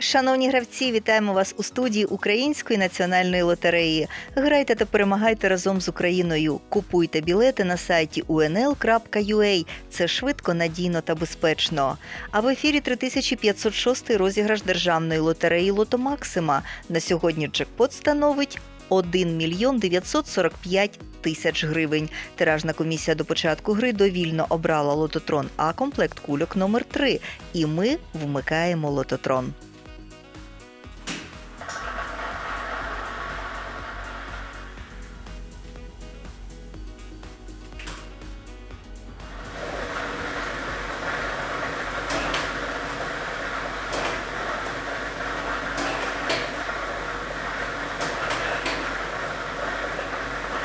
Шановні гравці, вітаємо вас у студії Української національної лотереї. Грайте та перемагайте разом з Україною. Купуйте білети на сайті unl.ua. Це швидко, надійно та безпечно. А в ефірі 3506 розіграш державної лотереї Лото Максима. На сьогодні джекпот становить 1 мільйон 945 тисяч гривень. Тиражна комісія до початку гри довільно обрала лототрон А комплект кульок номер 3 І ми вмикаємо лототрон.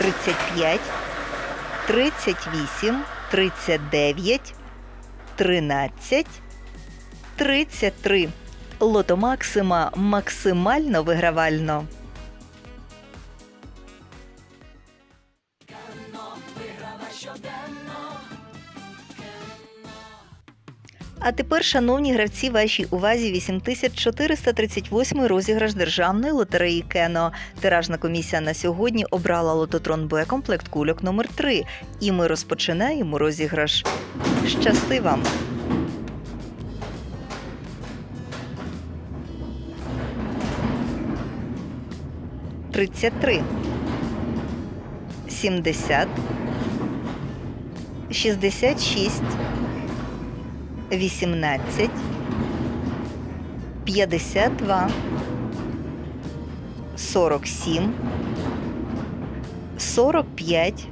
Тридцять п'ять, тридцять вісім, тридцять дев'ять, тринадцять, тридцять три. Лото Максима максимально вигравально. А тепер, шановні гравці, вашій увазі 8438 розіграш державної лотереї Кено. Тиражна комісія на сьогодні обрала лототрон Б комплект кульок номер 3 І ми розпочинаємо розіграш. Щасти вам! Тридцять три. Сімдесят. Шістдесят шість. 18, 52, 47, 45,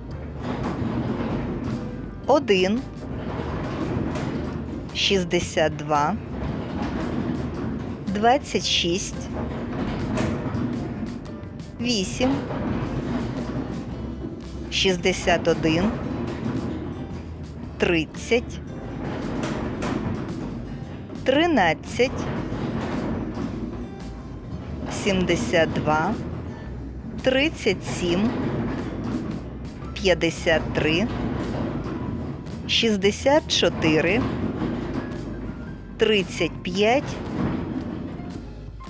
1, 62, 26, 8, 61, 30, тринадцять, сімдесят два, тридцять сім, п'ятдесят три, шістдесят чотири, тридцять п'ять,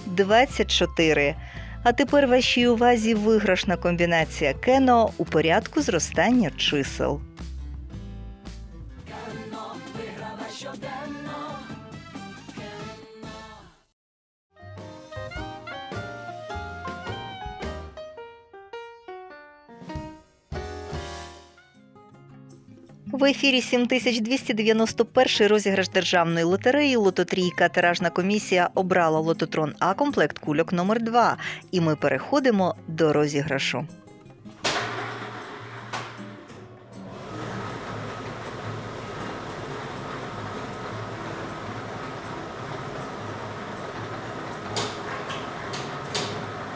двадцять чотири. А тепер вашій увазі виграшна комбінація кено у порядку зростання чисел. В ефірі 7291 розіграш державної лотереї Лототрійка. Тиражна комісія обрала лототрон А комплект кульок номер 2 І ми переходимо до розіграшу.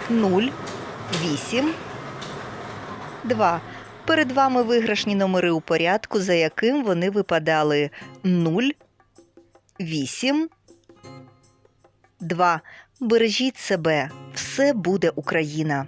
Нуль, вісім, два. Перед вами виграшні номери у порядку, за яким вони випадали 0, 8, 2. Бережіть себе, все буде Україна.